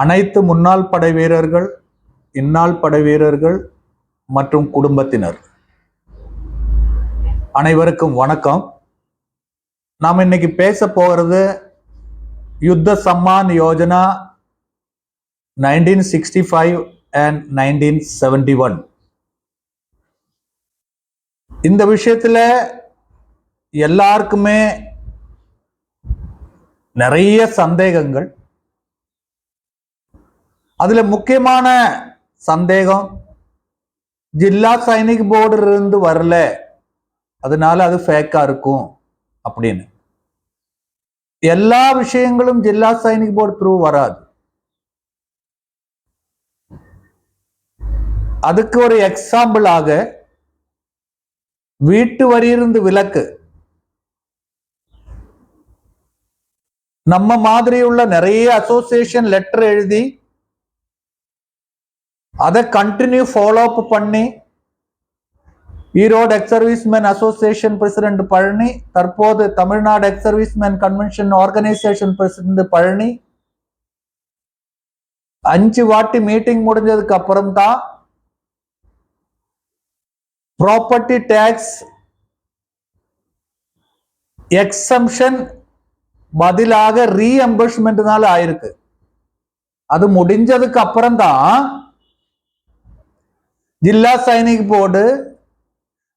அனைத்து முன்னாள் படை வீரர்கள் இந்நாள் படை வீரர்கள் மற்றும் குடும்பத்தினர். அனைவருக்கும் வணக்கம். நாம் இன்னைக்கு பேச போகிறது Yuddh Samman Yojana nineteen sixty five and nineteen seventy one இந்த விஷயத்தில் எல்லாருக்குமே நிறைய சந்தேகங்கள். அதுல முக்கியமான சந்தேகம் ஜில்லா சைனிக் போர்டு இருந்து வரல. அதனால அது ஃபேக்கா இருக்கும் அப்படின்னு. எல்லா விஷயங்களும் ஜில்லா சைனிக் போர்டு த்ரூ வராது. அதுக்கு ஒரு எக்ஸாம்பிளாக வீட்டு வரியிருந்து விலக்கு நம்ம மாதிரி உள்ள நிறைய அசோசியேஷன் லெட்டர் எழுதி அதை கண்டினியூ ஃபாலோ அப் பண்ணி Erode ex serviceman association president Palani தற்போது Tamil Nadu ex serviceman convention organisation president Palani அஞ்சு வாட்டி மீட்டிங் முடிஞ்சதுக்கு அப்புறம் தான் ப்ராப்பர்ட்டி டேக்ஸ் எக்ஸம்ஷன் பதிலாக ரீஎம்பர்ஸ்மெண்ட்னால ஆயிருக்கு. அது முடிஞ்சதுக்கு அப்புறம் தான் ஜில்லா சைனிக் போர்டு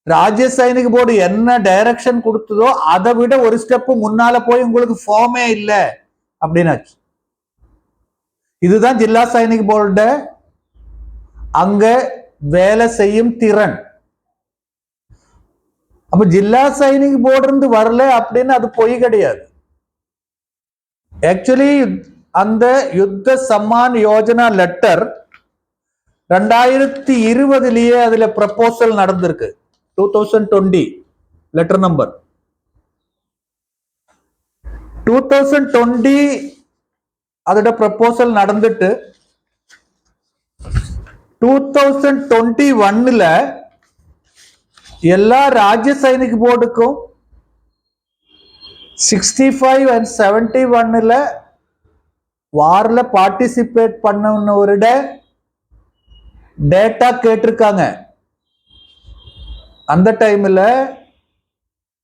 ராஜ்ய சைனிக் போர்டு என்ன டைரக்ஷன் கொடுத்ததோ அதை விட ஒரு ஸ்டெப் முன்னால போய் உங்களுக்கு ஃபார்மே இல்லை அப்படின்னாச்சு இதுதான் ஜில்லா சைனிக் போர்டு அங்க வேலை செய்யும் திறன் அப்ப ஜில்லா சைனிக் போர்டு இருந்து வரல அப்படின்னு அது பொய் கிடையாது ஆக்சுவலி அந்த யுத்த சம்மான் யோஜனா லெட்டர் ரெண்டாயிரத்தி இருபதுலயே அதுல ப்ரப்போசல் நடந்திருக்கு. Two thousand twenty letter number two thousand twenty அதோட ப்ரப்போசல் நடந்துட்டு டூ தௌசண்ட் டுவெண்ட்டி ஒன்னுல எல்லா ராஜ்ய சைனிக் போர்டுக்கும் சிக்ஸ்டி ஃபைவ் அண்ட் செவன்டி ஒன்னுல வாரில் பார்ட்டிசிபேட் பண்ணவனோட டேட்டா கேட்டிருக்காங்க. அந்த டைம்ல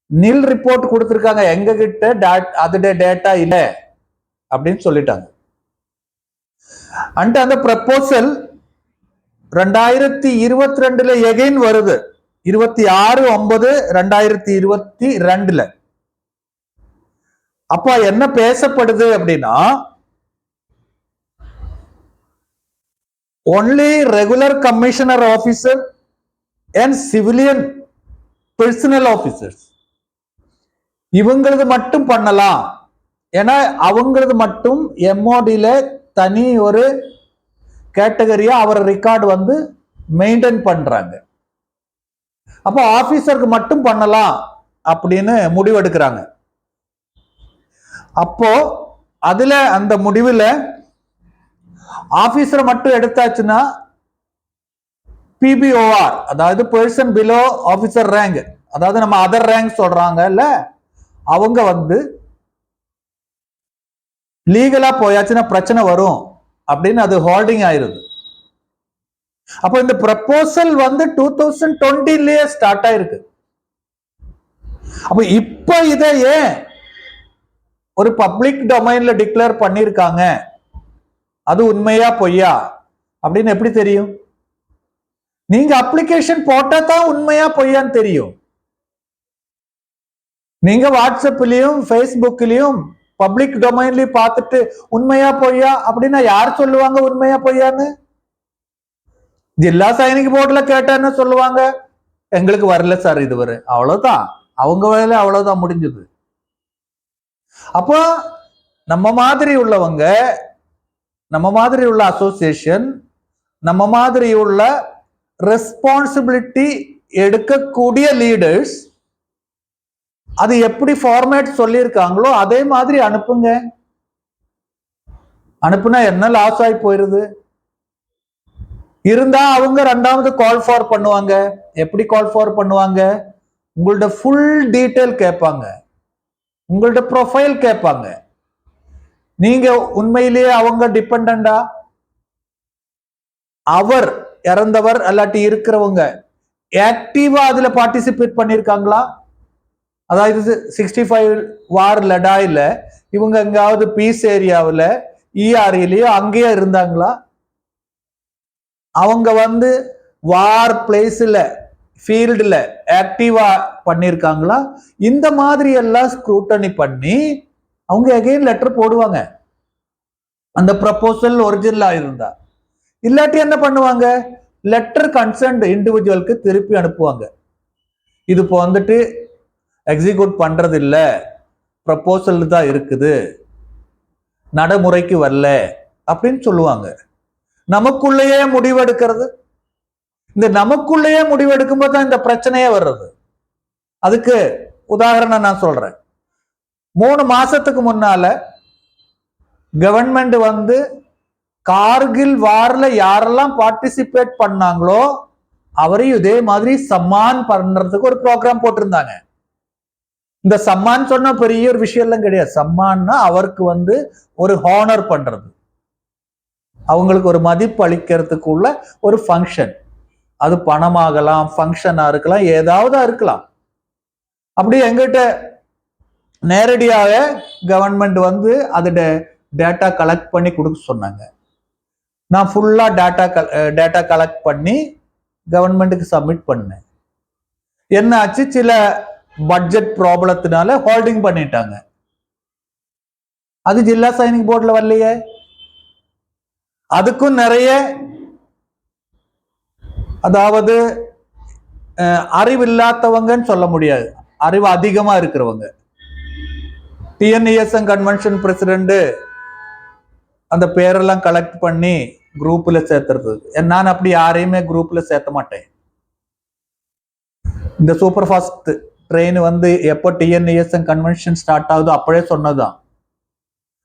நில் ரிப்போர்ட் கொடுத்துருக்காங்க. எங்க கிட்ட அதோட டேட்டா இல்ல அப்படின்னு சொல்லிட்டாங்க. அண்ட் அந்த ப்ரப்போசல் ரெண்டாயிரத்தி இருபத்தி ரெண்டுல எகைன் வருது. இருபத்தி ஆறு ஒன்பது ரெண்டாயிரத்தி இருபத்தி ரெண்டுல. அப்ப என்ன பேசப்படுது அப்படின்னா only regular commissioner officer and civilian personnel officers. இவங்களது மட்டும் பண்ணலாம். ஏன்னா அவங்களது மட்டும் எம்ஓடியில் தனி ஒரு கேட்டகரியா அவர் ரெக்கார்டு வந்து மெயின்டைன் பண்றாங்க. அப்போ ஆபீசருக்கு மட்டும் பண்ணலாம் அப்படின்னு முடிவெடுக்கிறாங்க. அப்போ அதுல அந்த முடிவில் ஆபீசரை மட்டும் எடுத்தாச்சுன்னா பிபிஓஆர் அதாவது பர்சன் பிலோ ஆபீசர் ரேங்க் அதாவது நம்ம அதர் ரேங்க் சொல்றாங்கல்ல அவங்க வந்து லீகலா போயாச்சுன்னா பிரச்சனை வரும் அப்படின்னு அது ஹோல்டிங் ஆயிருது. அப்போ இந்த ப்ரப்போசல் வந்து டூ தௌசண்ட் டுவெண்ட்டிலேயே ஸ்டார்ட் ஆயிருக்கு. அப்போ இப்போ இதை ஏன் ஒரு பப்ளிக் டொமைன்ல டிக்ளேர் பண்ணிருக்காங்க அது உண்மையா பொய்யா? அப்படின்னு எப்படி தெரியும்? நீங்க அப்ளிகேஷன் போட்டா தான் உண்மையா பொய்யான்னு தெரியும். நீங்க வாட்ஸ்அப்லயும் ஃபேஸ்புக்லயும் பப்ளிக் டொமைன்லயும் பார்த்துட்டு உண்மையா பொய்யா? அப்படின்னா யார் சொல்லுவாங்க உண்மையா பொய்யான்னு? ஜில்லா சைனிக் போர்டில் கேட்டான்னு சொல்லுவாங்க. எங்களுக்கு வரல சார் இதுவரை. அவ்வளவுதான். அவங்க வேலை அவ்வளவுதான் முடிஞ்சது. அப்போ நம்ம மாதிரி உள்ளவங்க நம்ம மாதிரி உள்ள அசோசியேஷன் நம்ம மாதிரி உள்ள ரெஸ்பான்சிபிலிட்டி எடுக்கக்கூடிய லீடர்ஸ் அது எப்படி ஃபார்மேட் சொல்லியிருக்காங்களோ அதே மாதிரி அனுப்புங்க. அனுப்புனா என்ன லாஸ் ஆகி போயிருது? இருந்தா அவங்க ரெண்டாவது கால் ஃபார் பண்ணுவாங்க. எப்படி கால் ஃபார் பண்ணுவாங்க? உங்கள்ட்ட ஃபுல் டீட்டெயில் கேட்பாங்க. உங்கள்ட்ட ப்ரொஃபைல் கேட்பாங்க. நீங்க உண்மையிலேயே அவங்க டிபெண்டா அவர் இறந்தவர் அல்லாட்டி இருக்கிறவங்க ஆக்டிவா அதுல பார்ட்டிசிபேட் பண்ணிருக்காங்களா? அதாவது சிக்ஸ்டி ஃபைவ் வார் லடாயில இவங்க எங்காவது பீஸ் ஏரியாவில் இஆர்இலயோ அங்கேயே இருந்தாங்களா? அவங்க வந்து வார் பிளேஸில் ஃபீல்டில் ஆக்டிவா பண்ணியிருக்காங்களா இந்த மாதிரி எல்லாம் ஸ்க்ரூட்டனி பண்ணி அவங்க அகைன் லெட்டர் போடுவாங்க. அந்த ப்ரப்போசல் ஒரிஜினலாக இருந்தா. இல்லாட்டி என்ன பண்ணுவாங்க? லெட்டர் கன்சர்ன்ட் இண்டிவிஜுவலுக்கு திருப்பி அனுப்புவாங்க. இது இப்போ வந்துட்டு எக்ஸிக்யூட் பண்ணுறது இல்லை ப்ரப்போசல் தான் இருக்குது. நடைமுறைக்கு வரல. அப்படின்னு சொல்லுவாங்க. நமக்குள்ளேயே முடிவெடுக்கிறது. இந்த நமக்குள்ளேயே முடிவெடுக்கும்போது தான் இந்த பிரச்சனையே வர்றது. அதுக்கு உதாரணம் நான் சொல்கிறேன் மூணு மாசத்துக்கு முன்னால கவர்மெண்ட் வந்து கார்கில் வார்ல யாரெல்லாம் பார்ட்டிசிபேட் பண்ணாங்களோ அவரையும் இதே மாதிரி சம்மான் பண்றதுக்கு ஒரு ப்ரோக்ராம் போட்டிருந்தாங்க. இந்த சம்மான் சொன்ன பெரிய ஒரு விஷயம் எல்லாம் கிடையாது. சம்மான்னா அவருக்கு வந்து ஒரு ஹானர் பண்றது. அவங்களுக்கு ஒரு மதிப்பு அளிக்கிறதுக்குள்ள ஒரு ஃபங்க்ஷன் அது பணமாகலாம் ஃபங்க்ஷனா இருக்கலாம் ஏதாவது இருக்கலாம். அப்படி எங்கிட்ட நேரடியாக கவர்மெண்ட் வந்து அதோட டேட்டா கலெக்ட் பண்ணி கொடுக்க சொன்னாங்க. நான் ஃபுல்லாக டேட்டா டேட்டா கலெக்ட் பண்ணி கவர்மெண்ட்டுக்கு சப்மிட் பண்ணேன். என்ன ஆச்சு? சில பட்ஜெட் ப்ராப்ளத்தினால ஹோல்டிங் பண்ணிட்டாங்க. அது ஜில்லா சைனிங் போர்டில் வரலையே? அதுக்கும் நிறைய அதாவது அறிவு இல்லாதவங்கன்னு சொல்ல முடியாது. அறிவு அதிகமாக இருக்கிறவங்க. டிஎன்இஎஸ்என் கன்வென்ஷன் பிரசிடென்ட் அந்த பேரெல்லாம் கலெக்ட் பண்ணி குரூப்பில் சேர்த்துறது. நான் அப்படி யாரையுமே குரூப்பில் சேர்த்த மாட்டேன். இந்த சூப்பர் ஃபாஸ்ட் ட்ரெயின் வந்து எப்போ டிஎன்இஎஸ்என் கன்வென்ஷன் ஸ்டார்ட் ஆகுதோ அப்பவே சொன்னதுதான்.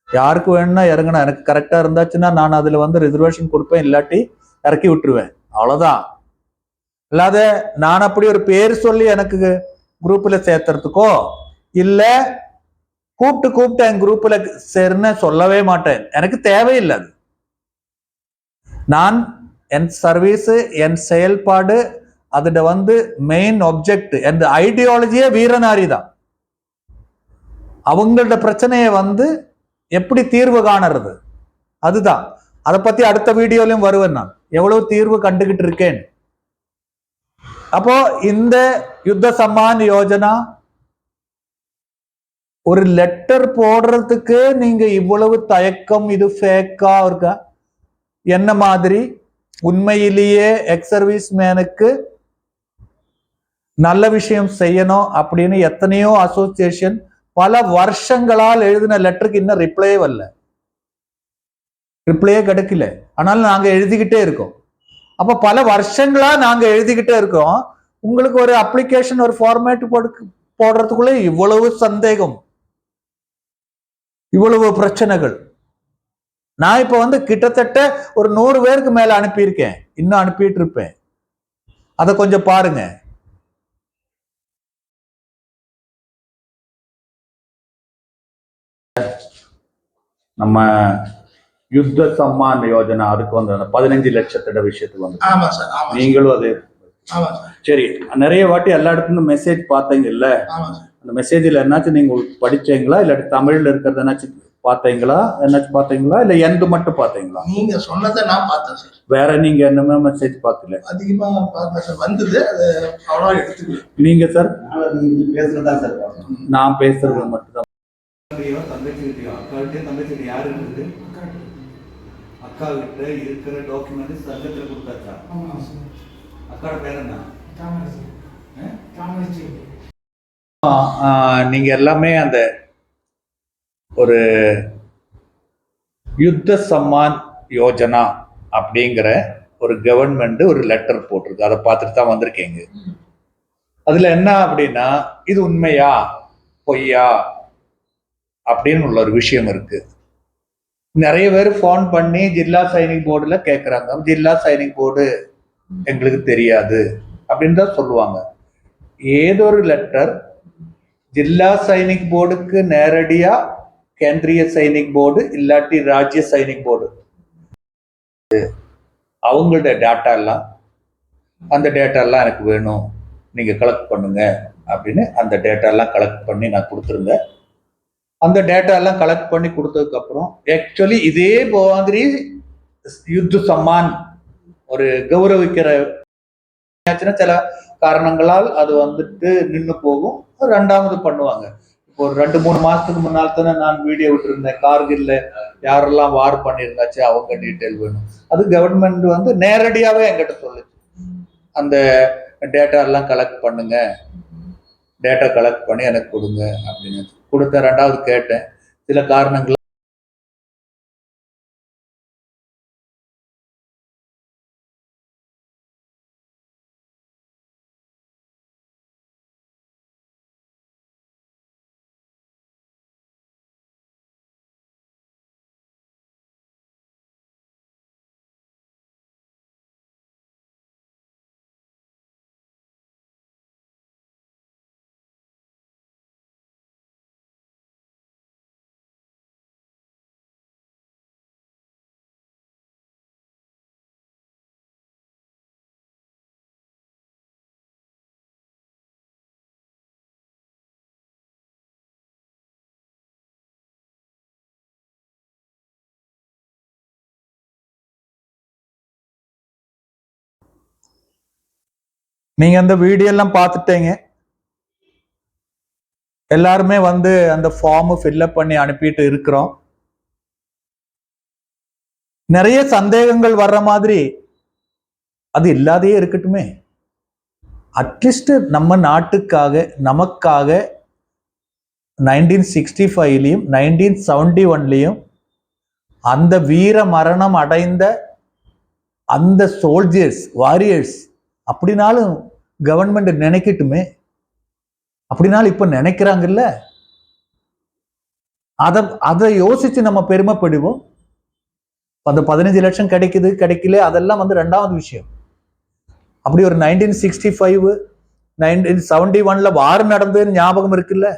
யாருக்கு வேணும்னா இறங்கணும் எனக்கு கரெக்டாக இருந்தாச்சுன்னா நான் அதில் வந்து ரிசர்வேஷன் கொடுப்பேன் இல்லாட்டி இறக்கி விட்டுருவேன். அவ்வளோதான் இல்லாத நான் அப்படி ஒரு பேர் சொல்லி எனக்கு குரூப்பில் சேர்த்துறதுக்கோ இல்லை கூப்பிட்டு கூப்பிட்டு என் குரூப்ல சேர்ன்னு சொல்லவே மாட்டேன். எனக்கு தேவையில்லை அது. நான் என் சர்வீஸ் என் செயல்பாடு அதில் வந்து மெயின் ஒப்ஜெக்ட் என் ஐடியாலஜியே வீரநாரி தான் அவங்களோட பிரச்சனையை வந்து எப்படி தீர்வு காணறது? அதுதான். அதை பத்தி அடுத்த வீடியோலையும் வருவேன் நான். எவ்வளவு தீர்வு கண்டுகிட்டு இருக்கேன். அப்போ இந்த யுத்த சம்மான் யோஜனா ஒரு லெட்டர் போடுறதுக்கு நீங்க இவ்வளவு தயக்கம் இது ஃபேக்கா இருக்கா? என்ன மாதிரி? உண்மையிலேயே எக்ஸ் சர்வீஸ் மேனுக்கு நல்ல விஷயம் செய்யணும் அப்படின்னு எத்தனையோ அசோசியேஷன் பல வருஷங்களால் எழுதின லெட்டருக்கு இன்னும் ரிப்ளையே வரல. ரிப்ளையே கிடைக்கல. ஆனாலும் நாங்க எழுதிக்கிட்டே இருக்கோம். அப்ப பல வருஷங்களா நாங்க எழுதிக்கிட்டே இருக்கோம். உங்களுக்கு ஒரு அப்ளிகேஷன் ஒரு ஃபார்மேட் போடு போடுறதுக்குள்ளே இவ்வளவு சந்தேகம். இவ்வளவு பிரச்சனைகள். நான் இப்ப வந்து கிட்டத்தட்ட ஒரு நூறு பேருக்கு மேல அனுப்பியிருக்கேன். இன்னும் அனுப்பிட்டு இருப்பேன் அதை கொஞ்சம் பாருங்க. நம்ம யுத்த சம்மான் யோஜனா அதுக்கு வந்து பதினஞ்சு லட்சத்தோட விஷயத்துக்கு வந்து. நீங்களும் அது. சார். நிறைய வாட்டி எல்லா இடத்துலயும் மெசேஜ் பார்த்தீங்க இல்ல ஆமா சார். அந்த மெசேஜ்ல என்னாச்சும் நீங்க படிச்சீங்களா? இல்லாட்டி தமிழ்ல இருக்கிறது என்னாச்சும் பார்த்தீங்களா? என்னாச்சும் பார்த்தீங்களா? இல்ல எந்த மட்டும் பார்த்தீங்களா? நீங்க சொன்னதை நான் பார்த்தேன் சார் வேற நீங்க என்னமே மெசேஜ் பார்க்கல. அதிகமா பார்க்கல சார் வந்தது அது அவ்வளோ எடுத்துக்கல. நீங்க சார் பேசுறதா சார். நான் பேசுறது மட்டும்தான். தந்தையோ தங்கச்சிகிட்டயோ அக்காகிட்டயும் தங்கச்சிகிட்ட யாரு இருக்குது அக்கா கிட்ட இருக்கிற டாக்குமெண்ட் சங்கத்துல கொடுத்தாச்சா? அக்காட பேர் என்ன? ஆ? ஆஹ் நீங்க எல்லாமே அந்த ஒரு யுத்த சம்மான் யோஜனா அப்படிங்கிற ஒரு கவர்மெண்ட் ஒரு லெட்டர் போட்டிருக்கு. அதை பார்த்துட்டு தான் வந்திருக்கீங்க. அதுல என்ன அப்படின்னா இது உண்மையா? பொய்யா? அப்படின்னு உள்ள ஒரு விஷயம் இருக்கு. நிறைய பேர் ஃபோன் பண்ணி ஜில்லா சைனிங் போர்டுல கேட்குறாங்க ஜில்லா சைனிங் போர்டு எங்களுக்கு தெரியாது அப்படின்னு தான் சொல்லுவாங்க. ஏதோ ஒரு லெட்டர் ஜில்லா சைனிக் போர்டுக்கு நேரடியா கேந்திரிய சைனிக் போர்டு இல்லாட்டி ராஜ்ய சைனிக் போர்டு அவங்களோட டேட்டா எல்லாம் அந்த டேட்டா எல்லாம் எனக்கு வேணும் நீங்க கலெக்ட் பண்ணுங்க. அப்படின்னு அந்த டேட்டா எல்லாம் கலெக்ட் பண்ணி நான் கொடுத்துருங்க. அந்த டேட்டா எல்லாம் கலெக்ட் பண்ணி கொடுத்ததுக்கு அப்புறம் ஆக்சுவலி இதே மாதிரி யுத்த சம்மான் ஒரு கௌரவிக்கிற சில காரணங்களால் அது வந்துட்டு நின்று போகும். ரெண்டாவது பண்ணுவாங்க. இப்போ ஒரு ரெண்டு மூணு மாசத்துக்கு முன்னால் தானே நான் வீடியோ விட்டுருந்தேன். கார்கில்ல யாரெல்லாம் வார் பண்ணியிருந்தாச்சு அவங்க டீட்டெயில் வேணும். அது கவர்மெண்ட் வந்து நேரடியாகவே என்கிட்ட சொல்லுச்சு. அந்த டேட்டா எல்லாம் கலெக்ட் பண்ணுங்க. டேட்டா கலெக்ட் பண்ணி எனக்கு கொடுங்க அப்படின்னு. கொடுத்த ரெண்டாவது கேட்டேன். சில காரணங்கள் நீங்க அந்த வீடியோ எல்லாம் பார்த்துட்டீங்க. எல்லாருமே வந்து அந்த ஃபார்ம் ஃபில்அப் பண்ணி அனுப்பிட்டு இருக்கிறோம். நிறைய சந்தேகங்கள் வர்ற மாதிரி அது இல்லாதையே இருக்கட்டுமே. அட்லீஸ்ட் நம்ம நாட்டுக்காக நமக்காக நைன்டீன் சிக்ஸ்டி ஃபைவ்லையும் நைன்டீன் செவன்டி ஒன்லையும் அந்த வீர மரணம் அடைந்த அந்த சோல்ஜர்ஸ் வாரியர்ஸ் அப்படினாலும் கவர்மெண்ட் நினைக்கட்டுமே? அப்படினாலும் இப்போ நினைக்கிறாங்கல்ல? அதை அதை யோசித்து நம்ம பெருமைப்படுவோம். அந்த பதினஞ்சு லட்சம் கிடைக்குது கிடைக்கல அதெல்லாம் வந்து ரெண்டாவது விஷயம். அப்படி ஒரு nineteen sixty five nineteen seventy ஒன்ல வார் நடந்ததுன்னு ஞாபகம் இருக்குல்ல?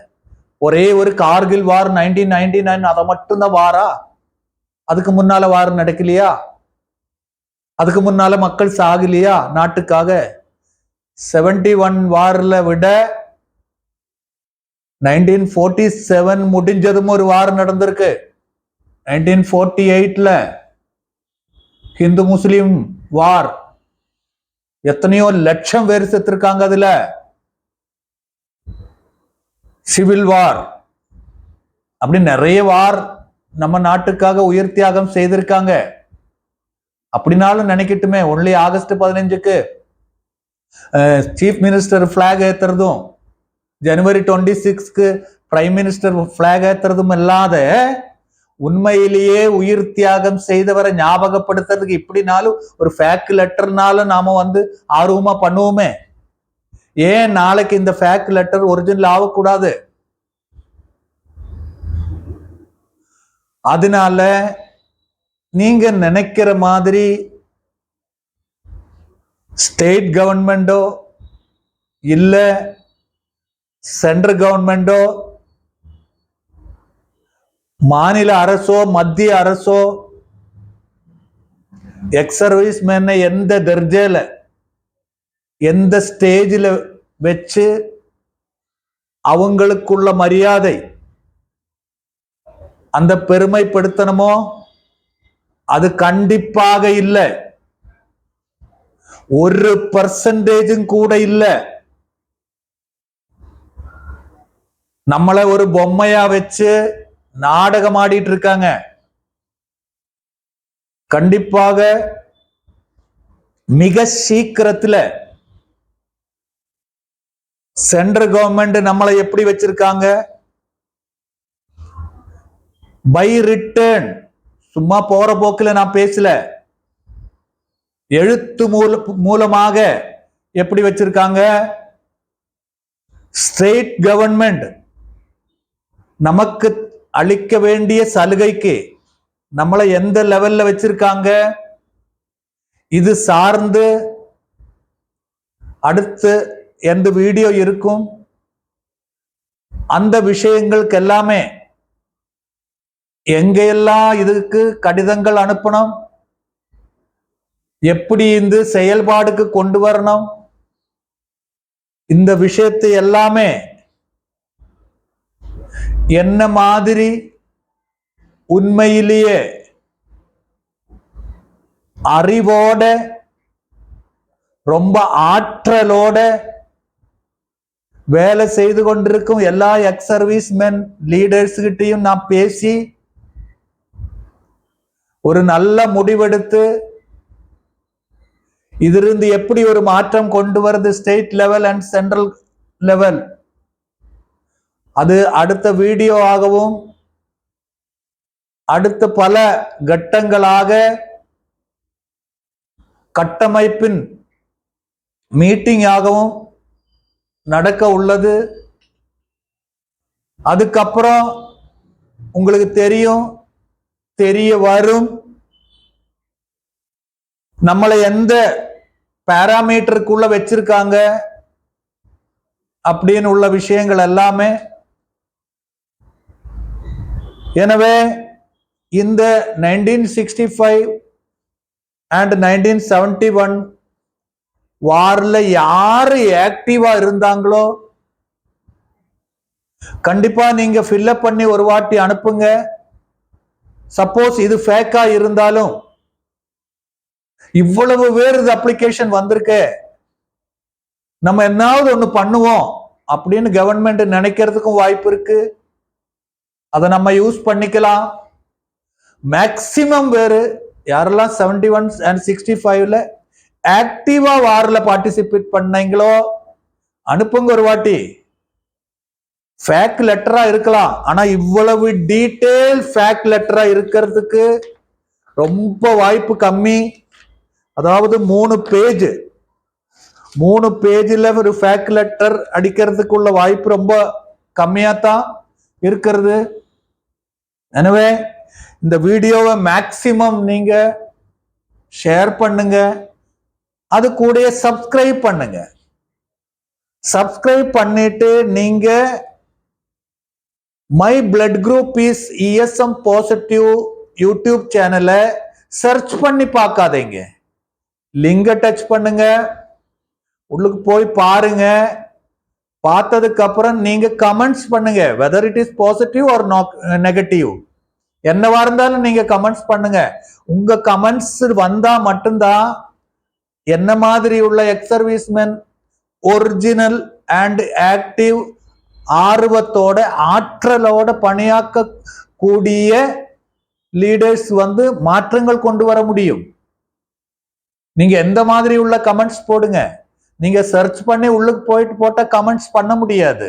ஒரே ஒரு Kargil war nineteen ninety nine அதை மட்டும்தான் வாரா? அதுக்கு முன்னால வார் நடக்கலையா? அதுக்கு முன்னால மக்கள் சாகலையா? நாட்டுக்காக? செவன்டி ஒன் வாரில் விட நைன்டீன் ஃபோர்ட்டி செவன் முடிஞ்சதும் ஒரு வார் நடந்திருக்கு. நைன்டீன் ஃபோர்ட்டி எயிட்டில் ஹிந்து முஸ்லீம் வார் எத்தனையோ லட்சம் பேர் செத்துருக்காங்க அதில். Civil war. அப்படி நிறைய வார் நம்ம நாட்டுக்காக உயிர் தியாகம் செய்திருக்காங்க. அப்படின்னாலும் நினைக்கட்டுமே ஒன்லி ஆகஸ்ட் பதினஞ்சுக்கு சீஃப் மினிஸ்டர் ஃப்ளாக் ஏத்துறதும் ஜனவரி டுவெண்ட்டி சிக்ஸ்க்கு பிரைம் மினிஸ்டர் ஃப்ளாக் ஏத்துறதும் இல்லாத உண்மையிலேயே உயிர் தியாகம் செய்தவரை ஞாபகப்படுத்துறதுக்கு இப்படினாலும் ஒரு ஃபேக் லெட்டர்னாலும் நாம வந்து ஆர்வமா பண்ணுவோமே. ஏன் நாளைக்கு இந்த ஃபேக் லெட்டர் ஒரிஜினல் ஆகக்கூடாது? அதனால நீங்க நினைக்கிற மாதிரி ஸ்டேட் கவர்மெண்டோ இல்லை சென்ட்ரல் கவர்மெண்டோ மாநில அரசோ மத்திய அரசோ எக்ஸ் சர்வீஸ் மேனை எந்த தர்ஜையில் எந்த ஸ்டேஜில் வச்சு அவங்களுக்குள்ள மரியாதை அந்த பெருமைப்படுத்தணுமோ? அது கண்டிப்பாக இல்லை. ஒரு பர்சன்டேஜும் கூட இல்ல. நம்மளை ஒரு பொம்மையா வச்சு நாடகம் ஆடிட்டு இருக்காங்க. கண்டிப்பாக மிக சீக்கிரத்துல சென்ட்ரல் கவர்மெண்ட் நம்மளை எப்படி வச்சிருக்காங்க? பை ரிட்டர்ன் சும்மா போற போக்குல நான் பேசல. எழுத்து மூல மூலமாக எப்படி வச்சிருக்காங்க? ஸ்டேட் கவர்மெண்ட் நமக்கு அளிக்க வேண்டிய சலுகைக்கு நம்மளை எந்த லெவல்ல வச்சிருக்காங்க? இது சார்ந்து அடுத்து எந்த வீடியோ இருக்கும்? அந்த விஷயங்களுக்கு எல்லாமே எங்கெல்லாம் இதுக்கு கடிதங்கள் அனுப்பணும்? எப்படி இந்த செயல்பாடுக்கு கொண்டு வரணும்? இந்த விஷயத்தை எல்லாமே என்ன மாதிரி உண்மையிலேயே அறிவோட ரொம்ப ஆற்றலோட வேலை செய்து கொண்டிருக்கும் எல்லா எக்ஸ் சர்வீஸ் மென் லீடர்ஸ் கிட்டையும் நான் பேசி ஒரு நல்ல முடிவெடுத்து இதிலிருந்து எப்படி ஒரு மாற்றம் கொண்டு வருது state level and central level அது அடுத்த வீடியோ ஆகவும் அடுத்த பல கட்டங்களாக கட்டமைப்பின் மீட்டிங் ஆகவும் நடக்க உள்ளது. அதுக்கப்புறம் உங்களுக்கு தெரியும் தெரிய வரும். நம்மளை எந்த பேராமீட்டருக்குள்ள வச்சிருக்காங்க அப்படின்னு உள்ள விஷயங்கள் எல்லாமே. எனவே இந்த nineteen sixty five and nineteen seventy one வாரில் யார் ஆக்டிவாக இருந்தாங்களோ கண்டிப்பா நீங்க ஃபில்லப் பண்ணி ஒரு வாட்டி அனுப்புங்க. சப்போஸ் இது ஃபேக்கா இருந்தாலும் இவ்வளவு பேர் இது அப்ளிகேஷன் வந்திருக்கு. நம்ம என்னாவது ஒண்ணு பண்ணுவோம் அப்படின்னு கவர்மெண்ட் நினைக்கிறதுக்கும் வாய்ப்பு இருக்கு. அதை நம்ம யூஸ் பண்ணிக்கலாம். மேக்சிமம் பேரு யாரெல்லாம் செவன்டி ஒன் அண்ட் சிக்ஸ்டி ஃபைவ்ல ஆக்டிவா வாரில் பார்ட்டிசிபேட் பண்ணீங்களோ அனுப்புங்க ஒரு வாட்டி. ஃபேக் லெட்டரா இருக்கலாம். ஆனா இவ்வளவு டீட்டெயில் ஃபேக் லெட்டரா இருக்கிறதுக்கு ரொம்ப வாய்ப்பு கம்மி. அதாவது மூணு பேஜ் மூணு பேஜில் ஒரு ஃபேக் லெட்டர் அடிக்கிறதுக்குள்ள வாய்ப்பு ரொம்ப கம்மியாக தான் இருக்கிறது. எனவே இந்த வீடியோவை மேக்சிமம் நீங்க ஷேர் பண்ணுங்க. அது கூட சப்ஸ்கிரைப் பண்ணுங்க. சப்ஸ்கிரைப் பண்ணிட்டு நீங்க my blood group is ESM positive YouTube சேனலை சர்ச் பண்ணி பார்க்காதீங்க. லிங்கை டச் பண்ணுங்க. உள்ளுக்கு போய் பாருங்க. பார்த்ததுக்கு அப்புறம் நீங்க கமெண்ட்ஸ் பண்ணுங்க. Whether it is positive or negative என்னவா இருந்தாலும் நீங்க கமெண்ட்ஸ் பண்ணுங்க. உங்க கமெண்ட்ஸ் வந்தா மட்டும்தான் என்ன மாதிரி உள்ள எக்ஸ் ஒரிஜினல் அண்ட் ஆக்டிவ் ஆர்வத்தோட ஆற்றலோட பணியாக்க கூடிய லீடர்ஸ் வந்து மாற்றங்கள் கொண்டு வர முடியும். நீங்க எந்த மாதிரி உள்ள கமெண்ட்ஸ் போடுங்க. நீங்க சர்ச் பண்ணி உள்ளுக்கு போயிட்டு போட்ட கமெண்ட்ஸ் பண்ண முடியாது.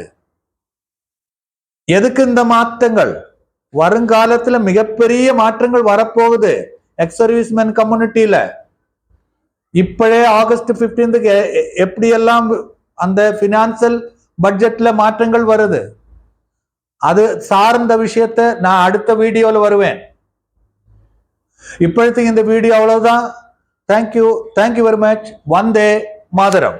எதுக்கு இந்த மாற்றங்கள்? வருங்காலத்துல மிகப்பெரிய மாற்றங்கள் வரப்போகுது. எக்ஸ் சர்வீஸ்மேன் கம்யூனிட்டியில இப்பழே ஆகஸ்ட் பிப்டீன்த்துக்கு எப்படியெல்லாம் அந்த பினான்சியல் பட்ஜெட்ல மாற்றங்கள் வருது? அது சார்ந்த விஷயத்த நான் அடுத்த வீடியோல வருவேன். இப்பொழுது இந்த வீடியோ அவ்வளவுதான். Thank you thank you very much Vande Mataram